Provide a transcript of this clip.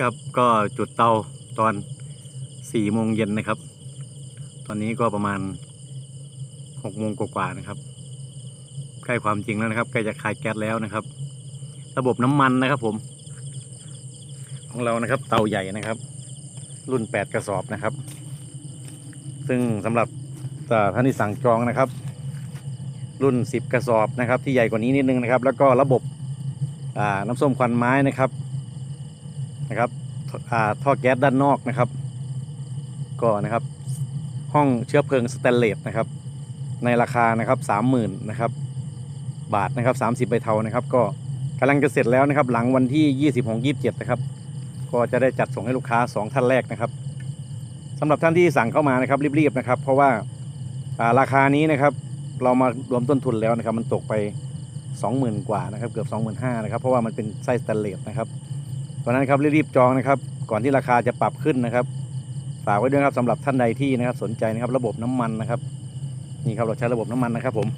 ครับก็จุดเตาตอนสี่โมงเย็นนะครับ ตอนนี้ก็ประมาณหกโมงกว่าๆนะครับ ใกล้ความจริงแล้วนะครับใกล้จะคายแก๊สแล้วนะครับ ระบบน้ำมันนะครับผม ของเรานะครับเตาใหญ่นะครับ รุ่นแปดกระสอบนะครับ ซึ่งสำหรับอ่ท่านที่สั่งจองนะครับ รุ่นสิบกระสอบนะครับ ที่ใหญ่กว่านี้นิดนึงนะครับ แล้วก็ระบบน้ำส้มควันไม้นะครับ นะครับท่อแก๊สด้านนอกนะครับ ก็นะครับ ห้องเชื้อเพลิงสแตนเลสนะครับ ในราคานะครับสามหมื่นนะครับ บาทนะครับสามสิบใบเทานะครับ ก็กำลังจะเสร็จแล้วนะครับ หลังวันที่ยี่สิบหกยี่สิบเจ็ดนะครับ ก็จะได้จัดส่งให้ลูกค้าสองท่านแรกนะครับสำหรับท่านที่สั่งเข้ามานะครับรีบๆนะครับ เพราะว่าราคานี้นะครับ เรามารวมต้นทุนแล้วนะครับ มันตกไปสองหมื่นกว่านะครับ เกือบสองหมื่นห้านะครับเพราะว่ามันเป็นไส้สแตนเลสนะครับ ราะฉะนั้นครับรีบๆจองนะครับ ก่อนที่ราคาจะปรับขึ้นนะครับ ฝากไว้ด้วยครับสำหรับท่านใดที่นะครับสนใจนะครับระบบน้ำมันนะครับ นี่ครับเราใช้ระบบน้ำมันนะครับผม